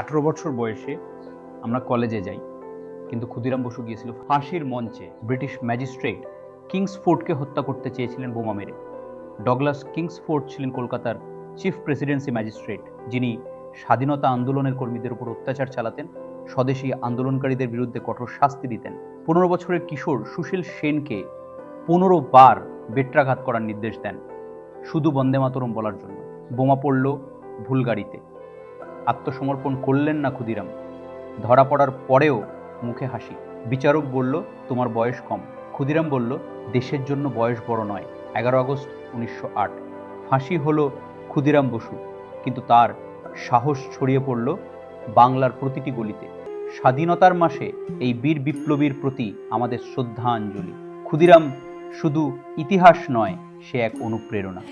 আঠেরো বছর বয়সে আমরা কলেজে যাই, কিন্তু ক্ষুদিরাম বসু গিয়েছিল ফাঁসির মঞ্চে। ব্রিটিশ ম্যাজিস্ট্রেট কিংসফোর্ডকে হত্যা করতে চেয়েছিলেন বোমা মেরে। ডগলাস কিংসফোর্ড ছিলেন কলকাতার চিফ প্রেসিডেন্সি ম্যাজিস্ট্রেট, যিনি স্বাধীনতা আন্দোলনের কর্মীদের উপর অত্যাচার চালাতেন, স্বদেশী আন্দোলনকারীদের বিরুদ্ধে কঠোর শাস্তি দিতেন। পনেরো বছরের কিশোর সুশীল সেনকে পনেরো বার বেট্রাঘাত করার নির্দেশ দেন, শুধু বন্দে মাতরম বলার জন্য। বোমা পড়ল ভুল গাড়িতে আত্মসমর্পণ করলেন না ক্ষুদিরাম। ধরা পড়ার পরেও মুখে হাসি। বিচারক বলল, তোমার বয়স কম। ক্ষুদিরাম বলল, দেশের জন্য বয়স বড় নয়। এগারো আগস্ট উনিশশো আট। ফাঁসি হলো ক্ষুদিরাম বসু, কিন্তু তার সাহস ছড়িয়ে পড়ল বাংলার প্রতিটি গলিতে। স্বাধীনতার মাসে এই বীর বিপ্লবীর প্রতি আমাদের শ্রদ্ধাঞ্জলি। ক্ষুদিরাম শুধু ইতিহাস নয়, সে এক অনুপ্রেরণা।